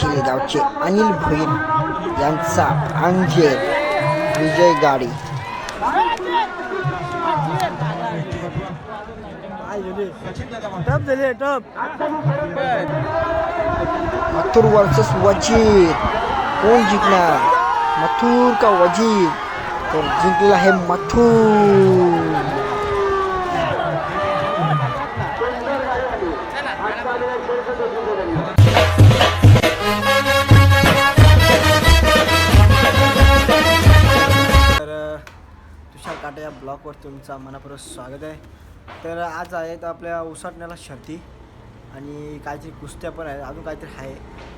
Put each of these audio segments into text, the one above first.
शेगावचे अनिल भोईर यांचा अंजेर विजय गाडी. मथुर वर्सेस वजीर. कोण जिंकणार? मथुर का वजीर? तर जिंकला आहे मथुर. काटे या ब्लॉगवर तुमचा मनापूर्वक स्वागत आहे. तर आज आहेत आपल्या उसाटण्याला शर्ती आणि काहीतरी कुस्त्या पण आहेत अजून काहीतरी आहे.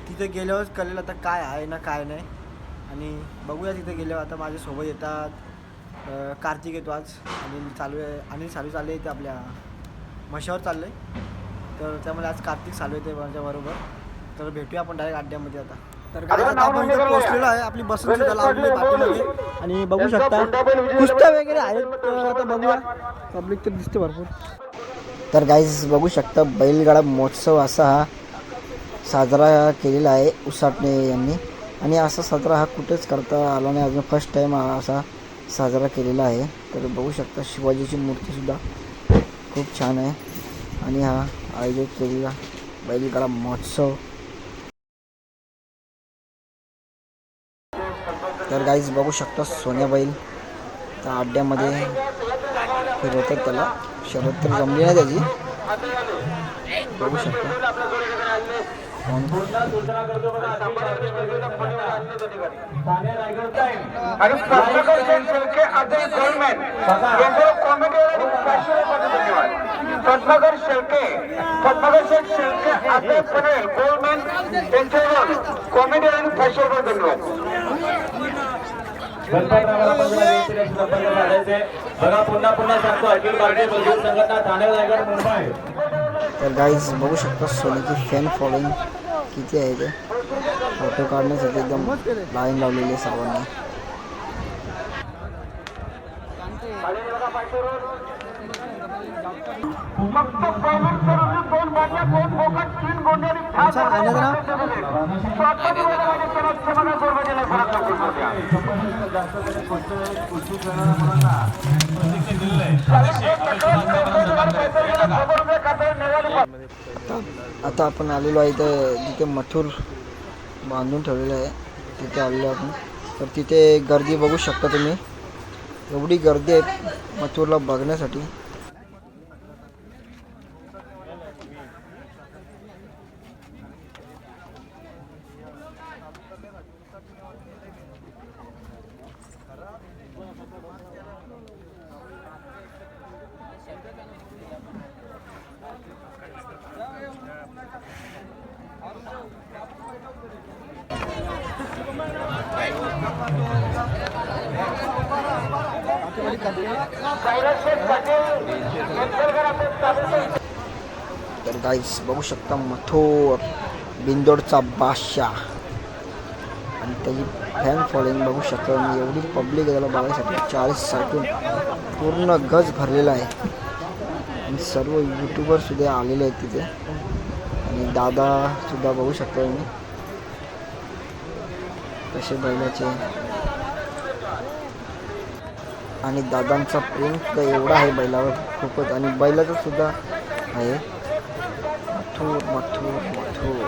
तिथे गेल्यावरच कळलेलं आता काय आहे ना काय नाही. आणि बघूया तिथे गेल्यावर आता माझ्यासोबत येतात कार्तिक येतो आज. आणि चालू आहे आणि चालू चालू आहे ते आपल्या म्हशावर चाललं. आहे तर त्यामुळे आज कार्तिक चालू येते माझ्याबरोबर. तर भेटूया आपण डायरेक्ट अड्ड्यामध्ये आता. तर काय आता आपण इथे पोहोचलेलो आहे. आपली बस सुद्धा आणि बघू शकता कुस्त्या वगैरे आहेत तर आता बघूया. पब्लिक तर दिसते भरपूर. तर गाईज बघू शकता बैलगाडा महोत्सव असा हा साजरा केलेला आहे उसाटणे यांनी. आणि असा साजरा हा कुठेच करता आला नाही. अजून फर्स्ट टाईम हा असा साजरा केलेला आहे. तर बघू शकता शिवाजीची मूर्तीसुद्धा खूप छान आहे. आणि हा आयोजित केलेला बैलगाडा महोत्सव. तर गाईज बघू शकता सोन्या बैल. त्या अड्ड्यामध्ये फिरवतात त्याला. शरद तर जमली नाही त्याची. बघू शकता. आणि पद्मकर शेळके पद्मकर शेठ शेळके. पटेल कॉमेडी आणि फॅशन धन्यवाद गणपतरावाला पंधरा दिवसाचे संपर्क साधायचे बघा पुन्हा पुन्हा सांगतो अखिल भारतीय मजदूर संघटना ठाणे रायगड मुंबई तर गाईज बघू शकता सोनीची फॅन फॉलोईंग किती आहे ते. फोटो काढण्यासाठी एकदम लाईन लावलेली आहे सर्वांनी. फक्त दोन बाटल्या दोन आता आता आपण आलेलो आहे इथं जिथे मथुर बांधून ठेवलेलं आहे. तिथे आलेलो आपण. तर तिथे गर्दी बघू शकता तुम्ही. एवढी गर्दी आहे मथुरला बघण्यासाठी. तर गाईस बघू शकता मथोर बिंदोडचा बादशाह. आणि त्याची फॅन फॉलोईंग बघू शकता मी एवढी पब्लिक आहे त्याला बघायसाठी चाळीस साठून पूर्ण गज भरलेला आहे. आणि सर्व यूट्यूबरसुद्धा आलेले आहेत तिथे. आणि दादासुद्धा बघू शकता मी कसे बैलाचे. आणि दादांचा प्रेम सुद्धा एवढा आहे बैलावर खूपच. आणि बैलाचं सुद्धा आहे. मथुर मथुर मथुर.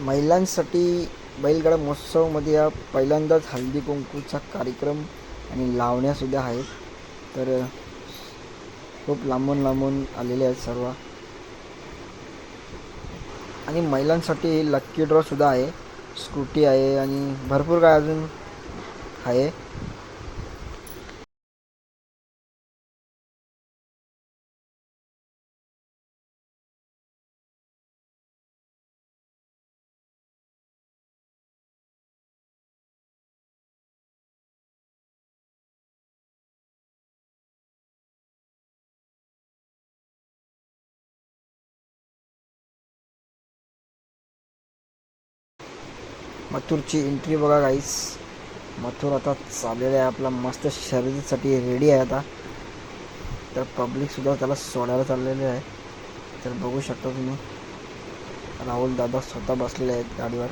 महिलांसाठी बैलगाडा महोत्सवमध्ये या पहिल्यांदाच हल्दी कुंकूचा कार्यक्रम आणि लावण्यासुद्धा आहेत. तर खूप लांबून लांबून आलेले आहेत सर्व. आणि महिलांसाठी लक्की ड्रॉसुद्धा आहे. स्कूटी आहे आणि भरपूर काय अजून आहे. मथुरची एंट्री बघा गाईस मथुर आता चाललेला आहे आपला मस्त शर्यतीसाठी रेडी आहे आता. तर पब्लिकसुद्धा त्याला सोडायला चाललेले आहे. तर बघू शकता तुम्ही. राहुल दादा स्वतः बसलेले आहेत गाडीवर.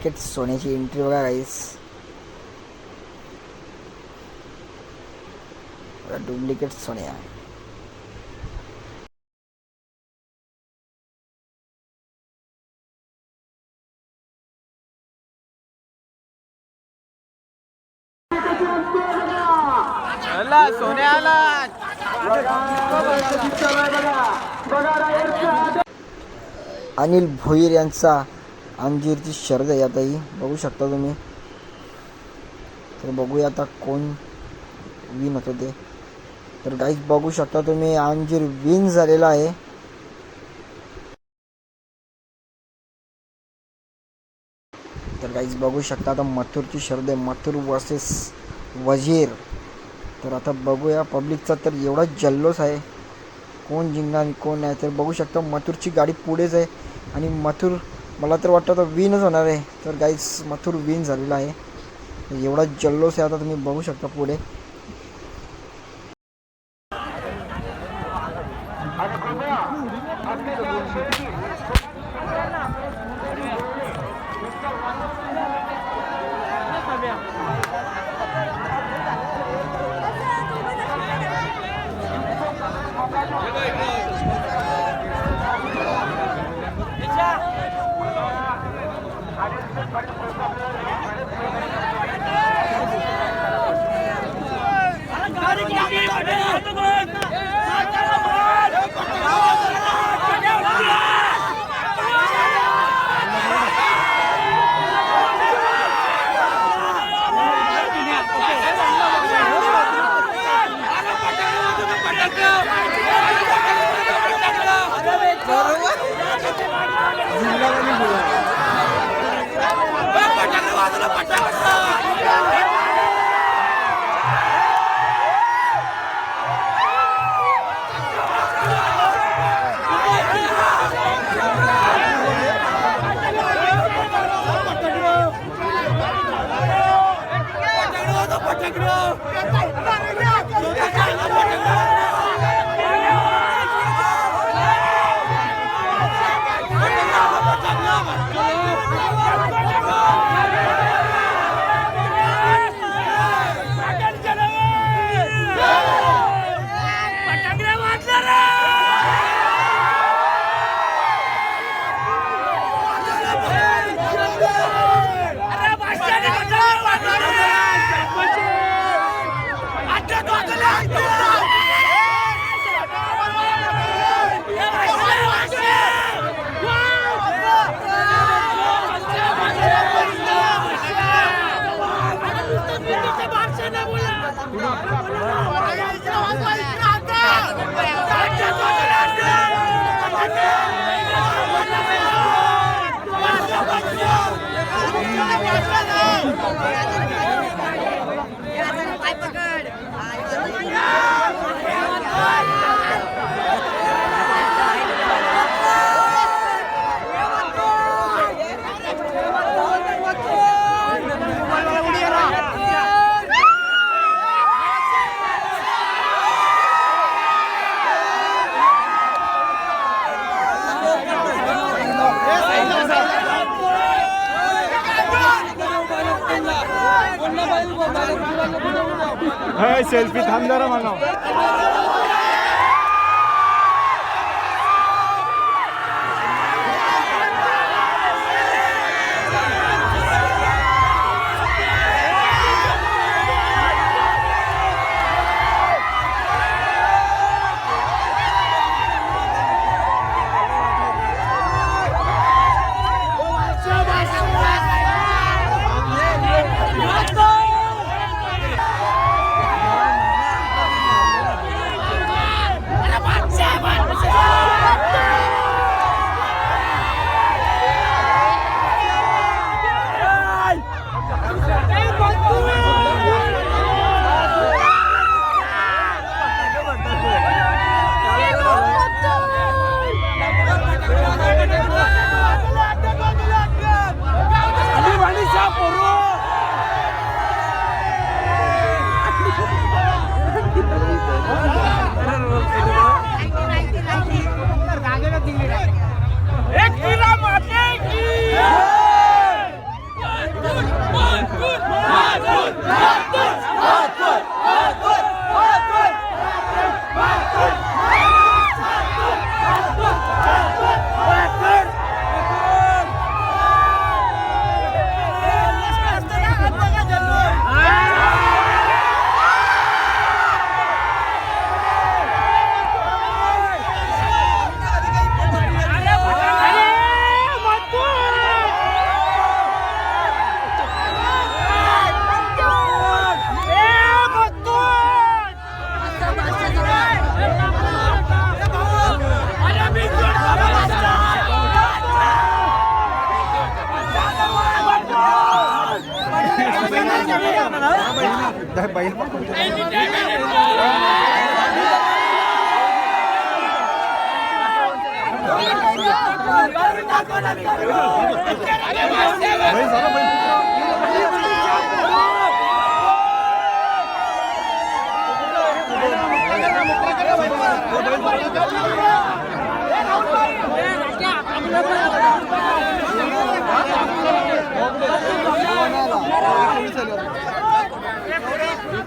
डुप्लिकेट सोन्याची एंट्री बघा गाईस डुप्लिकेट सोन्या अनिल भोईर यांचा अंजीरची शर्द आहे आता ही. बघू शकता तुम्ही. तर बघूया आता कोण विन होतं ते. तर गाईज बघू शकता तुम्ही अंजीर विन झालेला आहे. तर गाईज बघू शकता आता मथुरची शर्द आहे. मथुर वर्सेस वजीर. तर आता बघूया पब्लिकचा तर एवढा जल्लोष आहे. कोण जिंकणार कोण नाही. तर बघू शकता मथुरची गाडी पुढेच आहे. आणि मथुर मला तर वाटतं आता विनच होणार आहे. तर गाईज मथुर विन झालेला आहे. एवढा जल्लोष आहे आता तुम्ही बघू शकता पुढे. হ্যাঁ সেলফি থামদারা মানো భయం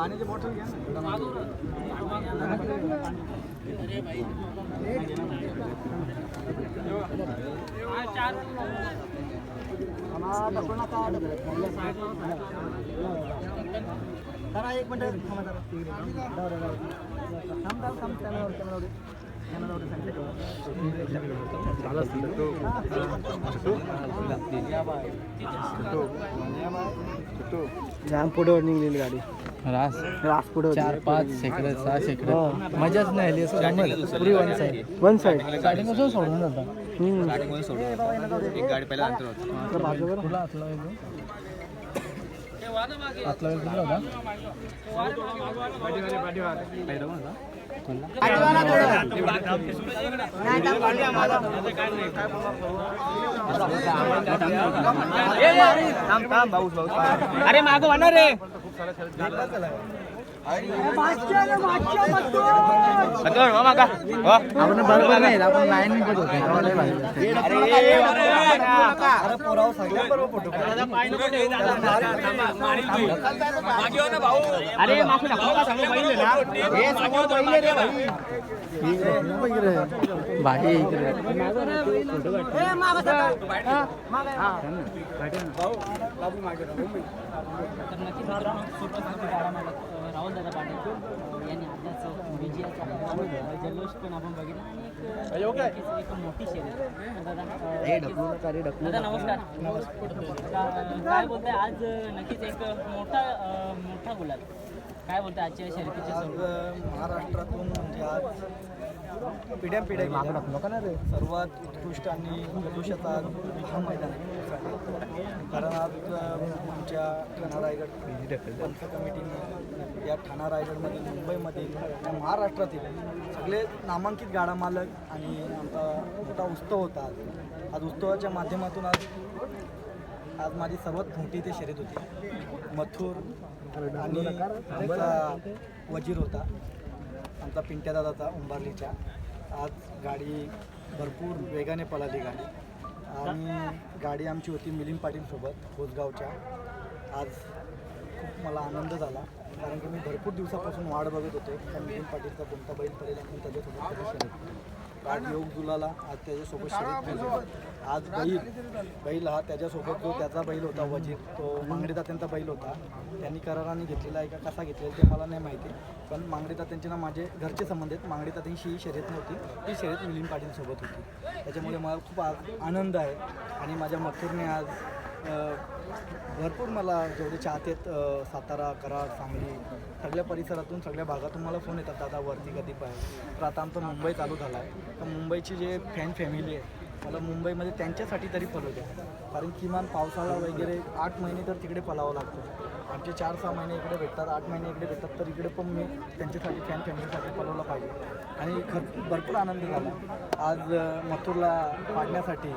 पानी बॉटल जरा एक मिनट थांबा जरा थांब थांब थांब कॅमेरावर कॅमेरावर कॅमेरावर सांगितलं जाम पुढे निघलेली गाडी. रास. रास पुढे चार पाच शेकडे सहा शेकडे मजाच नाही आली पुरी one side one side starting कसं सोडून जाता. बाजूवर तुला हातला वेळ हातला वेळ कुठला होता? अरे मागो होणार रे. आपण बरोबर नाही आपण लाईन निघत होतो अरे पोराव सगळ्या बरोबर फोटो अरे माफी हे समोर पहिले रे भाई भाई इकडे राहुल दादा पाटील यांनी आताच विजयाचा जल्लोष पण आपण बघितला. आणि एक नक्कीच एक मोठी शर्यत. दादा नमस्कार. काय बोलताय? आज नक्कीच एक मोठा मोठा गुलाल. काय बोलताय आजच्या शर्यतीच्या महाराष्ट्रातून म्हणजे आज पिढ्या पिढ्या. सर्वात उत्कृष्ट आणि हा मैदान आहे. कारण आज आमच्या रायगड पंच कमिटीने या ठाणा रायगडमधील मुंबईमधील या महाराष्ट्रातील सगळे नामांकित गाडा मालक आणि आमचा मोठा उत्सव होता आज. आज उत्सवाच्या माध्यमातून आज आज माझी सर्वात मोठी इथे शर्यत होती. मथुर आणि आमचा वजीर होता. आमचा पिंट्या दादाचा उंबारलीच्या आज गाडी भरपूर वेगाने पळाली गाडी. आणि गाडी आमची होती मिलिंद पाटीलसोबत होसगावच्या आज खूप मला आनंद झाला. कारण की मी भरपूर दिवसापासून वाट बघत होते. त्या मिलिंद पाटीलचा कोणता बैल पडेल आणि त्याच्यासोबत कधी आज योग जुलाला आज त्याच्यासोबत शर्यत केली आज बैल बैल हा त्याच्यासोबत जो त्याचा बैल होता वजीर तो मांगडे तात्यांचा बैल होता. त्यांनी कराराने घेतलेला आहे का कसा घेतलेला ते मला नाही माहिती. पण मांगडे तात्यांचे ना माझे घरचे संबंध आहेत. मांगडे तात्यांशी ही शर्यत नव्हती. ती शर्यत मिलिंद पाटीलसोबत होती. त्याच्यामुळे मला खूप आज आनंद आहे. आणि माझ्या मथुरने आज भरपूर मला जेवढे चाहते आहेत सातारा कराड सांगली सगळ्या परिसरातून सगळ्या भागातून मला फोन येतात. दादा वरती कधी पाहिजे तर आता आमचं मुंबई चालू झाला आहे तर मुंबईची जे फॅन फॅमिली आहे मला मुंबईमध्ये त्यांच्यासाठी तरी पलू द्या कारण किमान पावसाळा वगैरे आठ महिने तर तिकडे पलावं लागतं. आमचे चार सहा महिने इकडे भेटतात आठ महिने इकडे भेटतात तर इकडे पण मी त्यांच्यासाठी फॅन फॅमिलीसाठी पलवलं पाहिजे. आणि खर भरपूर आनंद झाला. आज मथुरला पाडण्यासाठी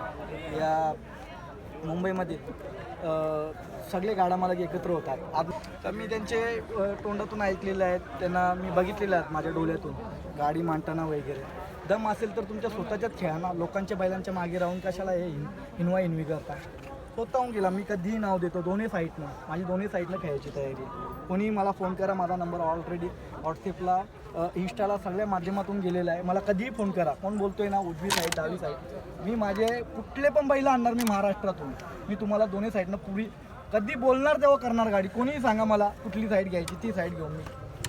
या मुंबईमध्ये सगळे गाड्या मला एकत्र होतात. आज तर मी त्यांचे तोंडातून ऐकलेले आहेत त्यांना मी बघितलेले आहेत माझ्या डोळ्यातून गाडी मांडताना वगैरे. दम असेल तर तुमच्या स्वतःच्याच खेळा लोकांच्या बैलांच्या मागे राहून कशाला हे हिन इन्व्ही हिनवी करता? स्वतःहून गेला. मी कधीही नाव देतो. दोन्ही साईडनं. माझी दोन्ही साईडनं खेळायची तयारी. कोणी मला फोन करा माझा नंबर ऑलरेडी व्हॉट्सअपला अ, इंस्टाला सगळ्या माध्यमातून गेलेला आहे. मला कधीही फोन करा. कोण बोलतोय ना उजवी साईड डावी साईड मी माझे कुठले पण बैल आणणार मी महाराष्ट्रातून. मी तुम्हाला दोन्ही साईडनं पुरी कधी बोलणार तेव्हा करणार गाडी. कोणीही सांगा मला कुठली साईड घ्यायची ती साईड घेऊन मी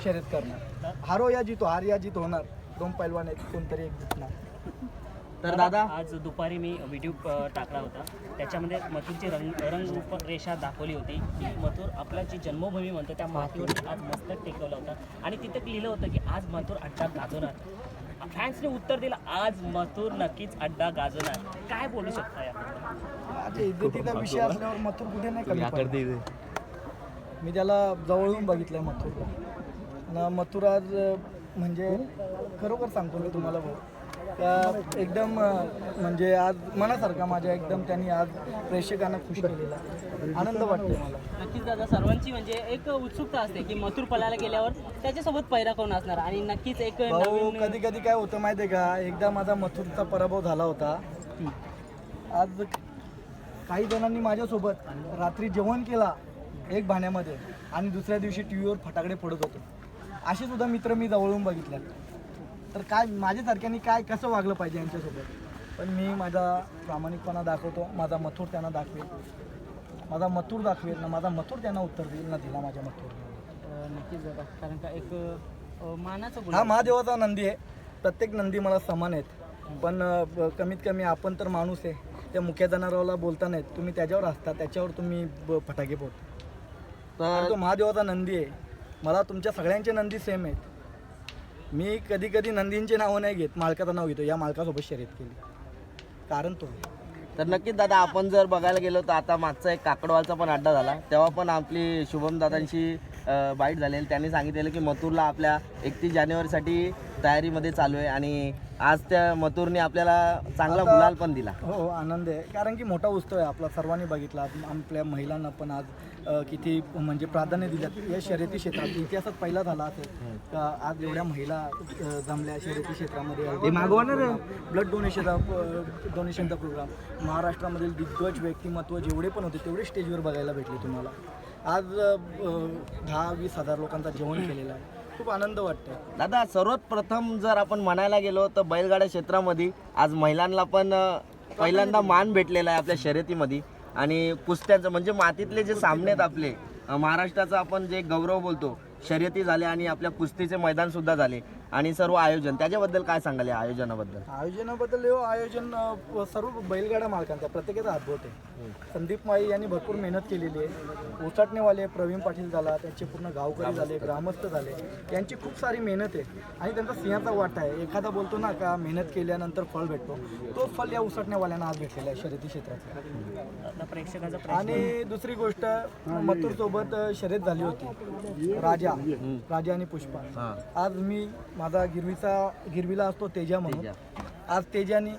शर्यत करणार. हारो या जितो हो, हार या जित होणार. दोन पैलवान आहेत कोणतरी एक जितणार. तर दादा? आज दुपारी मी व्हिडिओ टाकला होता. त्याच्यामध्ये मथुरची रंग रंगरूप रेषा दाखवली होती. की मथुर आपला जी जन्मभूमी म्हणतो त्या मातीवर आज मस्तक टेकवला होता. आणि तिथे लिहिलं होतं की आज मथुर अड्डा गाजवणार. फॅन्सने उत्तर दिलं आज मथुर नक्कीच अड्डा गाजवणार. काय बोलू शकता इज्जतीचा विषय असल्यावर मथुर कुठे नाही. मी त्याला जवळून बघितलंय मथुरला. मथुर आज म्हणजे खरोखर सांगतो मी तुम्हाला भाऊ. का एकदम म्हणजे आज मनासारखा माझ्या एकदम त्यांनी आज प्रेक्षकांना खुश केलेला. आनंद वाटतोय मला. नक्कीच दादा सर्वांची म्हणजे एक उत्सुकता असते की मथुर पलायला गेल्यावर त्याच्यासोबत पैरा कोण असणार? आणि नक्कीच एक भाऊ कधी कधी काय होतं माहिती आहे का? एकदा माझा मथुरचा पराभव झाला होता. आज काही जणांनी माझ्यासोबत रात्री जेवण केला एक भाण्यामध्ये आणि दुसऱ्या दिवशी टी व्हीवर फटाकडे फोडत होतो. असे सुद्धा मित्र मी जवळून बघितले तर काय माझ्यासारख्यांनी काय कसं वागलं पाहिजे यांच्यासोबत? पण मी माझा प्रामाणिकपणा दाखवतो माझा मथुर त्यांना दाखवेल. माझा मथुर दाखवेल ना माझा मथुर त्यांना उत्तर देईल ना दिला माझ्या मथुर. नक्कीच कारण का एक मानाचं हा महादेवाचा नंदी आहे. प्रत्येक नंदी मला समान आहेत. पण कमीत कमी आपण तर माणूस आहे. त्या मुख्य जनावराला बोलता नाहीत. तुम्ही त्याच्यावर असता त्याच्यावर तुम्ही ब- फटाके फोड तर तो महादेवाचा नंदी आहे. मला तुमच्या सगळ्यांचे नंदी सेम आहेत. मी कधी कधी नंदींचे नावं नाही घेत मालकाचं नाव घेतो. या मालकासोबत शर्यत केली. कारण तो. तर नक्कीच दादा आपण जर बघायला गेलो तर आता मागचा एक काकडवालचा पण अड्डा झाला. तेव्हा पण आपली शुभम दादांशी बाईट झालेली त्यांनी सांगितलेलं की मथुरला आपल्या एकतीस जानेवारीसाठी तयारीमध्ये चालू आहे आणि आज त्या मथुरने आपल्याला चांगला गुलाल पण दिला. हो आनंद आहे. कारण की मोठा उत्सव आहे आपला सर्वांनी बघितला. आप- आपल्या महिलांना पण आज किती म्हणजे प्राधान्य दिलं या शर्यती क्षेत्रात इतिहासात पहिला झाला असेल का आज एवढ्या महिला जमल्या शर्यती क्षेत्रामध्ये. ब्लड डोनेशनचा डोनेशनचा प्रोग्राम महाराष्ट्रामधील दिग्गज व्यक्तिमत्व जेवढे पण होते तेवढे स्टेजवर बघायला भेटले तुम्हाला. आज दहा वीस हजार लोकांचा जेवण केलेलं आहे. खूप आनंद वाटतो दादा सर्वात प्रथम जर आपण म्हणायला गेलो तर बैलगाड्या क्षेत्रामध्ये आज महिलांना पण पहिल्यांदा मान भेटलेला आहे आपल्या शर्यतीमध्ये. आणि कुस्त्यांचं म्हणजे मातीतले जे सामने आहेत आपले महाराष्ट्राचा आपण जे गौरव बोलतो शर्यती झाले आणि आपल्या कुस्तीचे मैदान सुद्धा झाले. आणि सर्व आयोजन त्याच्याबद्दल काय सांगाल या आयोजनाबद्दल? आयोजनाबद्दल हे आयोजन अ, सर्व बैलगाडा मालकांचा प्रत्येकाचा हातबोट आहे संदीप माई यांनी भरपूर मेहनत केलेली आहे. उसाटणेवाले प्रवीण पाटील झाला त्यांचे पूर्ण गावकरी झाले ग्रामस्थ झाले. यांची खूप सारी मेहनत आहे. आणि त्यांचा सिंहाचा वाटा आहे. एखादा बोलतो ना का मेहनत केल्यानंतर फळ भेटतो. तो फल या उसाटणेवाल्यांना आज भेटलेला आहे शर्यती क्षेत्रात प्रेक्षकाचा प्रश्न. आणि दुसरी गोष्ट मथुर सोबत शर्यत झाली होती. राजा. राजा आणि पुष्पा. हां. आज मी माझा गिरवीचा गिरवीला असतो तेजा म्हणून. आज तेजाने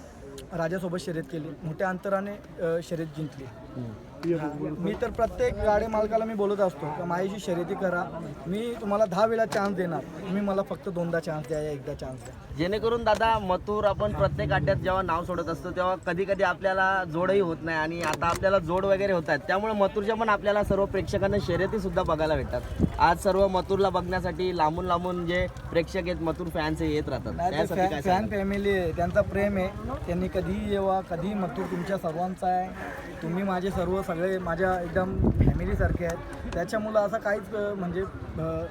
राजासोबत शर्यत केली. मोठ्या अंतराने अ, शर्यत जिंकली. मी तर प्रत्येक गाडी मालकाला मी बोलत असतो का माझ्याशी शर्यती करा मी तुम्हाला दहा वेळा चान्स देणार. तुम्ही मला फक्त दोनदा चान्स द्या या एकदा चान्स द्या. जेणेकरून दादा मथुर आपण प्रत्येक अड्ड्यात जेव्हा नाव सोडत असतो तेव्हा कधी कधी आपल्याला जोडही होत नाही आणि आता आपल्याला जोड वगैरे होत आहेत. त्यामुळे मथुरच्या पण आपल्याला सर्व प्रेक्षकांना शर्यती सुद्धा बघायला भेटतात. आज सर्व मथुरला बघण्यासाठी लांबून लांबून जे प्रेक्षक आहेत मथुर फॅन्स येत राहतात. फॅन? फॅमिली आहे त्यांचा प्रेम आहे. त्यांनी कधीही येवा कधीही मथुर तुमच्या सर्वांचा आहे. तुम्ही माझे सर्व सगळे माझ्या एकदम फॅमिलीसारखे आहेत. त्याच्यामुळं असं काहीच म्हणजे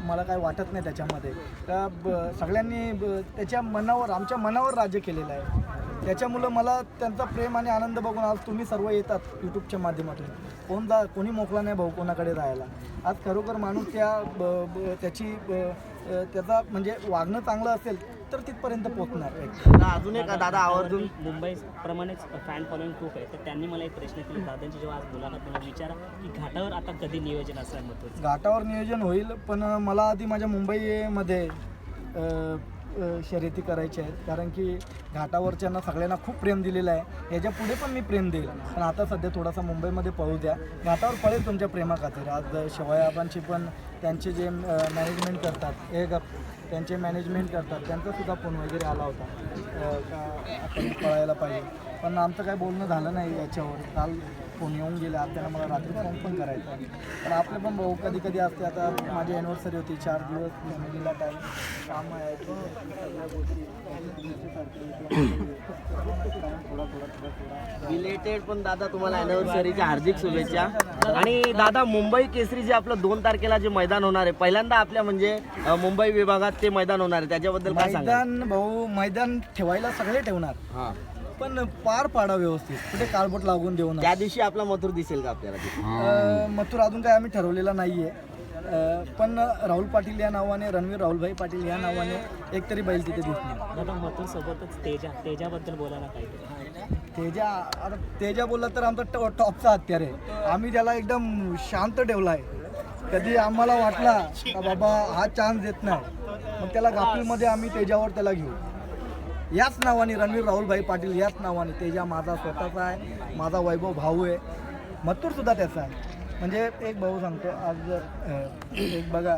मला काय वाटत नाही त्याच्यामध्ये. त्या ब- सगळ्यांनी ब- त्याच्या मनावर आमच्या मनावर राज्य केलेलं आहे. त्याच्यामुळं मला त्यांचा प्रेम आणि आनंद बघून आज तुम्ही सर्व येतात यूट्यूबच्या माध्यमातून. कोण जा कोणी मोकला नाही भाऊ कोणाकडे राहायला. आज खरोखर माणूस त्या ब- ब- त्याची त्याचा म्हणजे वागणं चांगलं असेल तर तिथपर्यंत पोहोचणार. अजून एक दादा आवर्जून. मुंबई प्रमाणेच फॅन फॉलोइंग खूप आहे. तर त्यांनी मला एक प्रश्न केला दादांची जेव्हा आज मुलाखत मला विचारा की घाटावर आता कधी नियोजन असणार घाटावर नियोजन होईल पण मला आधी माझ्या मुंबईमध्ये शर्यती करायच्या आहेत. कारण की घाटावरच्यांना सगळ्यांना खूप प्रेम दिलेलं आहे. याच्यापुढे पण मी प्रेम देईल. पण आता सध्या थोडासा मुंबईमध्ये पळू द्या. घाटावर पळेल तुमच्या प्रेमा खातीर आज शिवायाबांची पण त्यांचे जे मॅनेजमेंट करतात हे गप त्यांचे मॅनेजमेंट करतात त्यांचासुद्धा फोन वगैरे आला होता. का आपण पळायला पाहिजे. पण आमचं काय बोलणं झालं नाही याच्यावर. काल फोन येऊन गेले. त्यांना मला रात्री फोन पण करायचा. पण आपले पण भाऊ कधी कधी असते. आता माझी ॲनिव्हर्सरी होती. चार दिवस फॅमिलीला टाईम काम आहे सगळ्या गोष्टी. रिलेटेड पण दादा तुम्हाला अॅनिव्हर्सरीच्या हार्दिक शुभेच्छा. आणि दादा मुंबई केसरी जे आपलं दोन तारखेला जे मैदान होणार आहे. पहिल्यांदा आपल्या म्हणजे मुंबई विभागात ते मैदान होणार आहे. त्याच्याबद्दल काय सांगा मैदान भाऊ मैदान ठेवायला सगळे ठेवणार. हा. पण पार पाडा व्यवस्थित. कुठे काळबोट लागून देऊ नका. त्या दिवशी आपला मथुर दिसेल का आपल्याला? तिथे? अ, मथुर अजून काय आम्ही ठरवलेला नाही आहे पण राहुल पाटील या नावाने रणवीर राहुलभाई पाटील या नावाने एक तरी बैल तिथे दिसणार दादा मथुर सोबतच तेजा तेजाबद्दल बोलायला पाहिजे तेजा आता तेजा बोलला तर आमचा टॉ टॉपचा हत्यार आहे. आम्ही त्याला एकदम शांत ठेवला आहे कधी आम्हाला वाटला का बाबा हा चान्स देत नाही. मग त्याला गाफीलमध्ये आम्ही तेजावर त्याला घेऊ. याच नावाने रणवीर राहुलभाई पाटील याच नावाने तेजा माझा स्वतःचा आहे माझा वैभव भाऊ आहे मत्तूरसुद्धा त्याचा आहे. म्हणजे एक भाऊ सांगतो आज एक बघा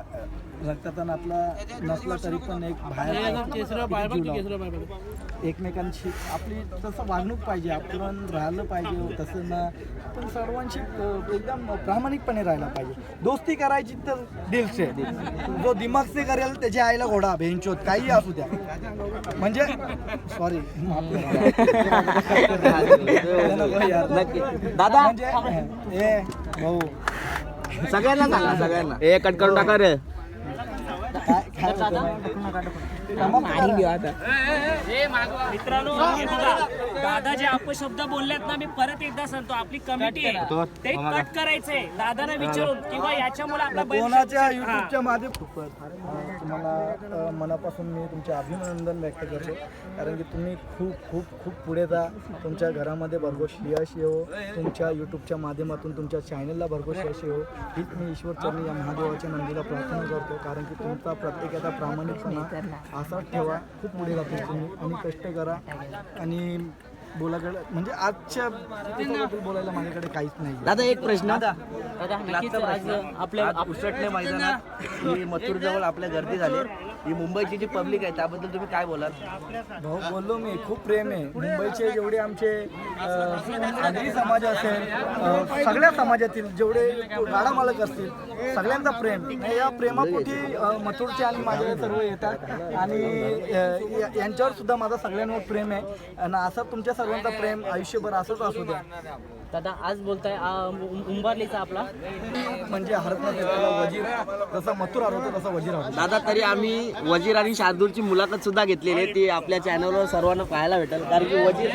अ, रक्ताचा नातला नसला तरी पण एक बाहेर. एकमेकांशी आपली तसं वागणूक पाहिजे आपण राहिलं पाहिजे तसं ना. पण सर्वांशी एकदम प्रामाणिकपणे राहायला पाहिजे. दोस्ती करायची तर दिल से जो दिमाग से करेल त्याच्या आईला घोडा भेंचोत काही असू द्या. म्हणजे सॉरी दादा? म्हणजे ए भाऊ. सगळ्यांना सांगा सगळ्यांना. ए कट करून टाका रे काय काय होतं माहिती आहे? मित्रांनो हे दादा जे अपशब्द बोललेत ना मी परत एकदा सांगतो आपली कमिटी आहे ते कट करायचंय. दादाने विचारून किंवा याच्यामुळे आपला कोणाच्या हा. युट्यूबच्या माध्यम तुम्हाला मनापासून मी तुमचे अभिनंदन व्यक्त करतो. कारण की तुम्ही खूप खूप खूप पुढे जा. तुमच्या घरामध्ये भरघोस यश येऊ तुमच्या यूट्यूबच्या माध्यमातून तुमच्या चॅनलला भरघोस यश येऊ हीच मी ईश्वरचरणी या महादेवाच्या नंदीला प्रार्थना करतो. कारण की तुमचा प्रत्येकाचा प्रामाणिकपणा असाच ठेवा. खूप पुढे जातो तुम्ही आणि कष्ट करा. आणि बोलाकडे म्हणजे आजच्या दिवसाबद्दल बोलायला माझ्याकडे काहीच नाही. दादा एक प्रश्न. दादा नक्कीच आज आपल्या आज उसटणे मैदानात ही मथुर जवळ आपल्या गर्दी झाली ही मुंबईची जी पब्लिक आहे त्याबद्दल तुम्ही काय बोलाल? भाऊ बोललो मी. खूप प्रेम आहे. मुंबईचे जेवढे आमचे आगरी समाज असेल अ, सगळ्या समाजातील जेवढे गाडा मालक असतील सगळ्यांचा प्रेम. या प्रेमापोटी अ, मथुरचे आणि माझे सर्व येतात. आणि अ, या- यांच्यावर सुद्धा माझा सगळ्यांवर प्रेम आहे. आणि असं तुमच्या सर्वांचा प्रेम आयुष्यभर असंच असू द्या. दादा आज बोलताय आ, उं- उंबारलीचा आपला. म्हणजे हरत नाही त्याला वजीर जसा मथुर हरवतो तसा वजीर हरवतो दादा तरी आम्ही वजीर आणि शार्दूलची मुलाखत सुद्धा घेतलेली आहे. ती आपल्या चॅनलवर सर्वांना पाहायला भेटेल. कारण की वजीर